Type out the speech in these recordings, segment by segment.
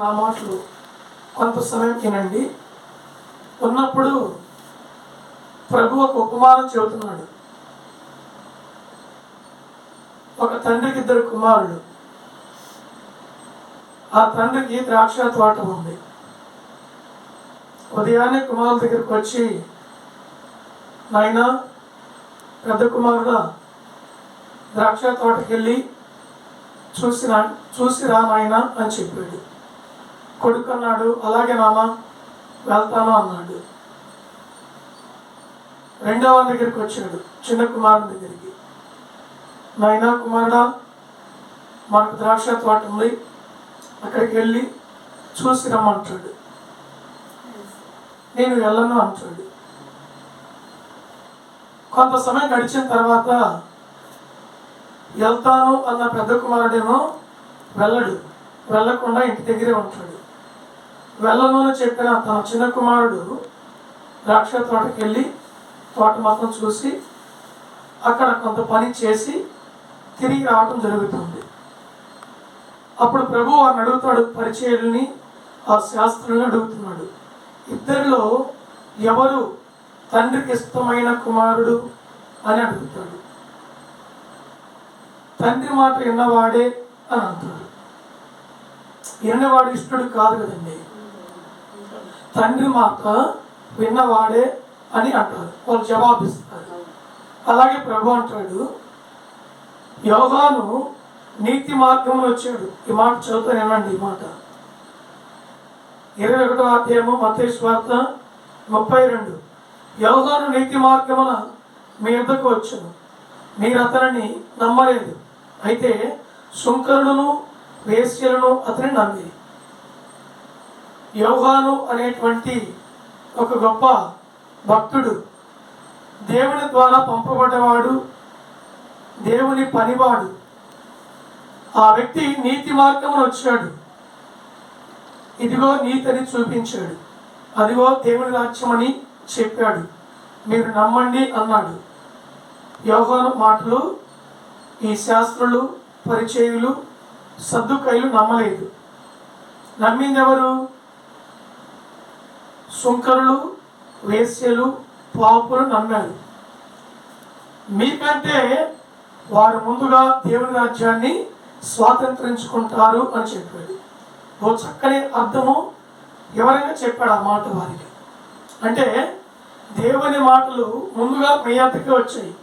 నా మాటలు కొంత సమయం వినండి ఉన్నప్పుడు ప్రభు ఒక ఉపమానం చెబుతున్నాడు. ఒక తండ్రికి ఇద్దరు కుమారుడు ఆ తండ్రికి ద్రాక్ష తోట ఉంది. ఉదయాన్నే కుమారుల దగ్గరికి వచ్చి నాయనా పెద్ద కుమారుడా ద్రాక్ష తోటకెళ్ళి చూసి రా చూసి రా నాయన అని చెప్పాడు. కొడుకు అన్నాడు అలాగే నాన్న వెళ్తాను అన్నాడు. రెండవ దగ్గరికి వచ్చాడు చిన్న కుమారుని దగ్గరికి. నాయన కుమారుడా మనకు ద్రాక్ష తోట ఉంది అక్కడికి వెళ్ళి చూసి రమ్మంటాడు. నేను వెళ్ళను అంటాడు. కొంత సమయం గడిచిన తర్వాత వెళ్తాను అన్న పెద్ద కుమారుడేమో వెళ్ళడు వెళ్ళకుండా ఇంటి దగ్గరే ఉంటాడు. వెళ్ళను చెప్పిన తన చిన్న కుమారుడు ద్రాక్ష తోటకి వెళ్ళి తోట మొత్తం చూసి అక్కడ కొంత పని చేసి తిరిగి రావటం జరుగుతుంది. అప్పుడు ప్రభు వారిని అడుగుతాడు పరిచయాలని ఆ శాస్త్రులను అడుగుతున్నాడు. ఇద్దరిలో ఎవరు తండ్రికి ఇష్టమైన కుమారుడు అని అడుగుతాడు. తండ్రి మాట విన్నవాడే అని అంటాడు. విన్నవాడు ఇష్టడు కాదు కదండి. తండ్రి మాట విన్నవాడే అని అంటారు. వాళ్ళు జవాబిస్తారు. అలాగే ప్రభు అంటాడు యోగాను నీతి మార్గంలో వచ్చాడు. ఈ మాట చదువుతాను వినండి ఈ మాట. ఇరవై ఒకటో అధ్యాయము మతేశ్వార్త ముప్పై రెండు. యోగాను నీతి మార్గమున మీ యుద్ధకు వచ్చాను. మీరు అతనిని నమ్మలేదు. అయితే సుంకరులను వేశ్యలను అతని నమ్మిరి యోగాను అనేటువంటి ఒక గొప్ప భక్తుడు. దేవుని ద్వారా పంపబడ్డవాడు దేవుని పనివాడు. ఆ వ్యక్తి నీతి మార్గమును వచ్చాడు. ఇదిగో నీతిని చూపించాడు. అదిగో దేవుని రాజ్యమని చెప్పాడు. మీరు నమ్మండి అన్నాడు. యోగాను మాటలు ఈ శాస్త్రులు పరిచయులు సర్దుకైలు నమ్మలేదు. నమ్మిందెవరు? శుంకరులు వేశ్యలు పాపులు నమ్మారు మీకంటే వారు ముందుగా దేవుని రాజ్యాన్ని స్వాతంత్రించుకుంటారు అని చెప్పాడు ఓ చక్కని అర్థము ఎవరైనా చెప్పాడు ఆ మాట వారికి. అంటే దేవుని మాటలు ముందుగా మీ వద్దకే వచ్చాయి.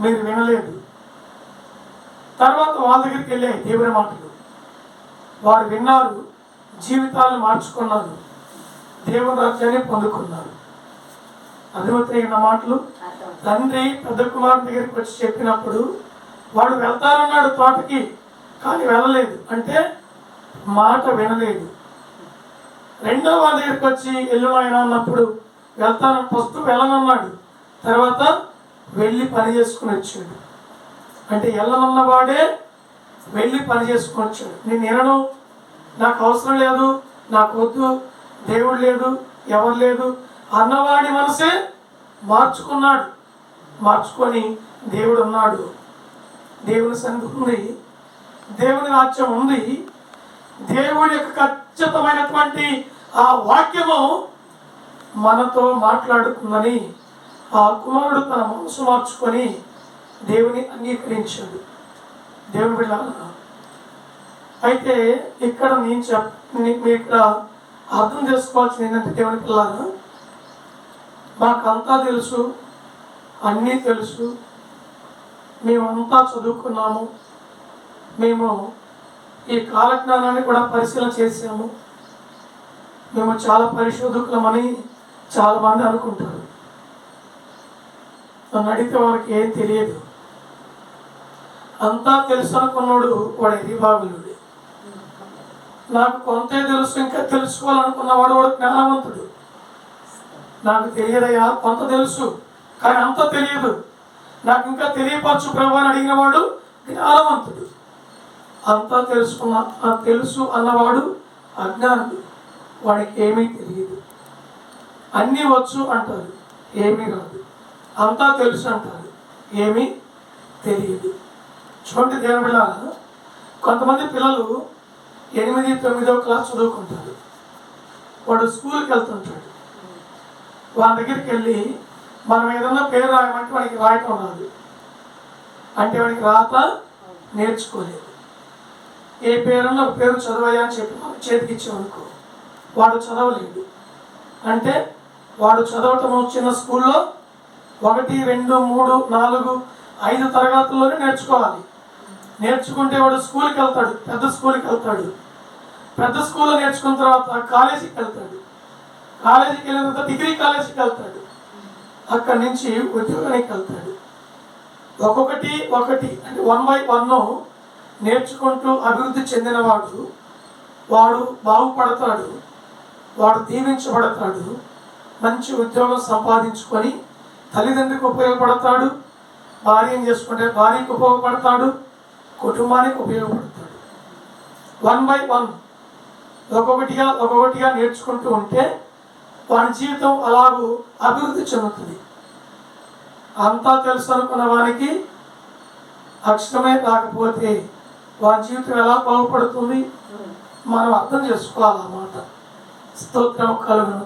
మీరు వినలేదు. తర్వాత వాళ్ళ దగ్గరికి వెళ్ళాయి దేవుని మాటలు. వారు విన్నారు జీవితాలను మార్చుకున్నారు. దేవుని రాజ్యాన్ని పొందుకున్నారు అర్థమవుతాయి మాటలు తండ్రి పెద్ద కుమారుని దగ్గరికి వచ్చి చెప్పినప్పుడు వాడు వెళ్తానన్నాడు తోటకి కానీ వెళ్ళలేదు. అంటే మాట వినలేదు. రెండో వాళ్ళ దగ్గరికి వచ్చి ఎల్లు ఆయన అన్నప్పుడు వెళ్తాను ఫస్ట్ వెళ్ళనన్నాడు. తర్వాత వెళ్ళి పని చేసుకుని వచ్చాడు. అంటే వెళ్ళనన్నవాడే వెళ్ళి పని చేసుకొని వచ్చాడు. నేను వినను. నాకు అవసరం లేదు. నాకు వద్దు. దేవుడు లేదు ఎవరు లేదు అన్నవాడి మనసే మార్చుకున్నాడు. మార్చుకొని దేవుడు ఉన్నాడు. దేవుని సన్నిధి ఉంది. దేవుని రాజ్యం ఉంది. దేవుడి యొక్క ఖచ్చితమైనటువంటి ఆ వాక్యము మనతో మాట్లాడుతుందని ఆ కుమారుడు తన మనసు మార్చుకొని దేవుని అంగీకరించాడు. దేవుని బిడ్డ అయితే ఇక్కడ నేను చెప్ నీ- ఇక్కడ అర్థం చేసుకోవాల్సింది ఏంటంటే దేవుని పిల్లలు మాకంతా తెలుసు అన్నీ తెలుసు. మేమంతా చదువుకున్నాము. మేము ఈ కాలజ్ఞానాన్ని కూడా పరిశీలన చేసాము మేము చాలా పరిశోధకులమని చాలామంది అనుకుంటారు. నన్ను అడిగితే వారికి ఏం తెలియదు. అంతా తెలుసు అనుకున్నాడు వాడు ఎరిబాగులుడు నాకు కొంతే తెలుసు ఇంకా తెలుసుకోవాలనుకున్నవాడు వాడు జ్ఞానవంతుడు. నాకు తెలియదయ్యా కొంత తెలుసు కానీ అంత తెలియదు. నాకు ఇంకా తెలియపరచు ప్రభు అని అడిగిన వాడు జ్ఞానవంతుడు. అంతా తెలుసుకున్న తెలుసు అన్నవాడు అజ్ఞానుడు. వాడికి ఏమీ తెలియదు. అన్నీ వచ్చు అంటారు ఏమీ రాదు. అంతా తెలుసు అంటారు ఏమీ తెలియదు. చూడండి దేవుడి కొంతమంది పిల్లలు ఎనిమిది తొమ్మిదో క్లాస్ చదువుకుంటాడు. వాడు స్కూల్కి వెళ్తుంటాడు. వాళ్ళ దగ్గరికి వెళ్ళి మనం ఏదన్నా పేరు రాయమంటే వాడికి రాయటం రాదు. అంటే వాడికి రాత నేర్చుకోలేదు. ఏ పేరున్న ఒక పేరు చదవయ్యా అని చెప్పి మనం చేతికిచ్చామనుకో వాడు చదవలేడు అంటే వాడు చదవటం వచ్చిన స్కూల్లో ఒకటి రెండు మూడు నాలుగు ఐదు తరగతుల్లోనే నేర్చుకోవాలి. నేర్చుకుంటే వాడు స్కూల్కి వెళ్తాడు పెద్ద స్కూల్కి వెళ్తాడు. పెద్ద స్కూల్లో నేర్చుకున్న తర్వాత కాలేజీకి వెళ్తాడు. కాలేజీకి వెళ్ళిన తర్వాత డిగ్రీ కాలేజీకి వెళ్తాడు. అక్కడి నుంచి ఉద్యోగానికి వెళ్తాడు. ఒక్కొక్కటి ఒకటి అంటే వన్ బై వన్ నేర్చుకుంటూ అభివృద్ధి చెందినవాడు. వాడు బాగుపడతాడు. వాడు దీవించబడతాడు. మంచి ఉద్యోగం సంపాదించుకొని తల్లిదండ్రికి ఉపయోగపడతాడు. భార్యను చేసుకుంటే భార్యకు ఉపయోగపడతాడు. కుటుంబానికి ఉపయోగపడతాడు. వన్ బై వన్ ఒక్కొక్కటిగా ఒక్కొక్కటిగా నేర్చుకుంటూ ఉంటే వాని జీవితం అలాగూ అభివృద్ధి చెందుతుంది. అంతా తెలుసు అనుకున్న వానికి అక్షరమే రాకపోతే వాని జీవితం ఎలా బాగుపడుతుంది? మనం అర్థం చేసుకోవాలన్నమాట. స్తోత్రం కలుగును